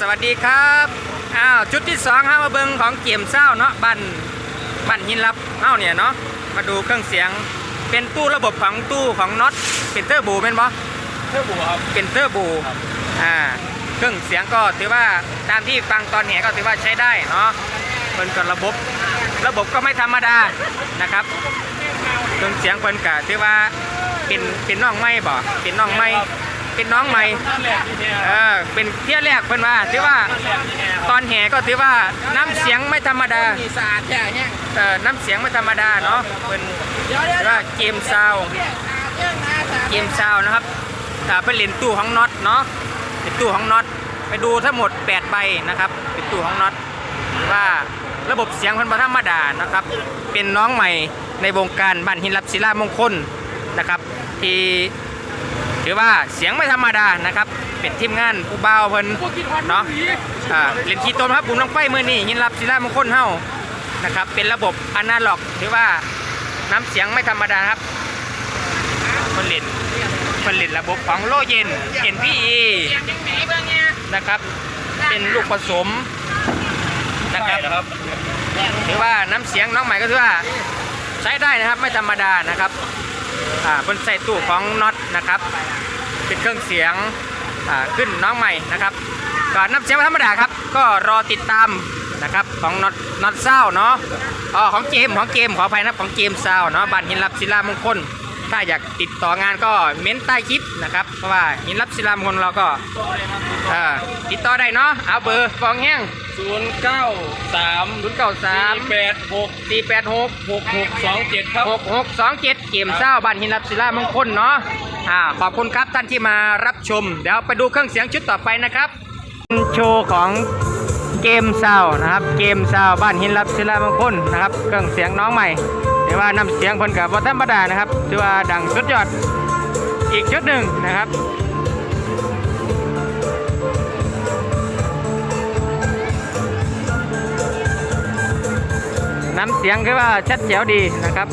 สวัสดีครับอ้าวจุดที่สองฮะมาเบิงของเกียมเศร้าเนาะบันบันหินลับเอ้าเนี่ยเนาะมาดูเครื่องเสียงเป็นตู้ระบบของตู้ของน็อตเป็นเตอร์บูเป็นบ่เท่าบัวครับเป็นเตอร์บูครับอ่าเครื่องเสียงก็ถือว่าตามที่ฟังตอนแหก็ถือว่าใช้ได้เนาะเป็นกับระบบ ระบบก็ไม่ธรรมดานะครับเครื่องเสียงเพิ่นกะถือว่าเป็นเป็นน้องไม้บ่เป็นน้องไม้ เป็นน้องใหม่เออเป็นเที่ยวแรกเพิ่นว่าถือว่าตอนแห่ก็ถือว่าน้ำเสียงไม่ธรรมดาสะอาดแค่เนี้ยเออน้ำเสียงไม่ธรรมดาเนาะเป็นว่าเกมซาวเกมซาวนะครับอ่าเป็นเหรียญตู้ของน็อตเนาะเป็นตู้ของน็อตไปดูทั้งหมด 8 ใบนะครับเป็นตู้ของน็อตว่าระบบเสียงเพิ่นบ่ธรรมดานะครับ เป็นน้องใหม่ในวงการบ้านหินรับศิลามงคลนะครับที่ ถือว่าเสียงไม่ธรรมดานะครับ เป็นทีมงานผู้เบาเพิ่นพวกกินเนาะเล่นคีโตมครับบุญน้องไฟมือนี่หินรับศิลามงคลเฮานะครับ เป็นระบบอนาล็อกถือว่าน้ำเสียงไม่ธรรมดาครับคนเล่นคนเล่นระบบของโลเย็น NPE นะครับเป็นลูกผสมนะครับนะครับถือว่าน้ำเสียงน้องใหม่ก็ถือว่าใช้ได้นะครับไม่ธรรมดานะครับอ่าเป็นใส่ตู้ของน็อตนะครับ ติดเครื่องเสียงขึ้นน้องใหม่นะครับก็น้ำเสียงธรรมดาครับ ก็รอติดตามนะครับของน็อตน็อตเศร้าเนาะอ๋อของเกมของเกมขออภัยนะของเกมเศร้าเนาะบัตรหินรับศิลามงคล ถ้าอยากติดต่องานก็เม้นใต้คลิปนะครับ เพราะว่าหินรับศิลามงคลเราก็เอ่อติดต่อได้เนาะเอาเบอร์ฟองแห้งศูนย์เก้าสาม0 9 3แปดหก4 8 6หกหกสองเจ็ดครับหกหกสองเจ็ดเกมเศร้าบ้านหินรับศิลามงคลเนาะอ่าขอบคุณครับท่านที่มารับชม เดี๋ยวไปดูเครื่องเสียงชุดต่อไปนะครับ โชว์ของ เกมเศร้านะครับ เกมเศร้าบ้านหินรับศิลามงคลนะครับเครื่องเสียงน้องใหม่ถือว่าน้ำเสียงเพิ่นกับวัธรรมดานะครับถือว่าดังสุดยอดอีกชุดหนึ่งนะครับน้ำเสียงคือว่าชัดแจ๋วดีนะครับ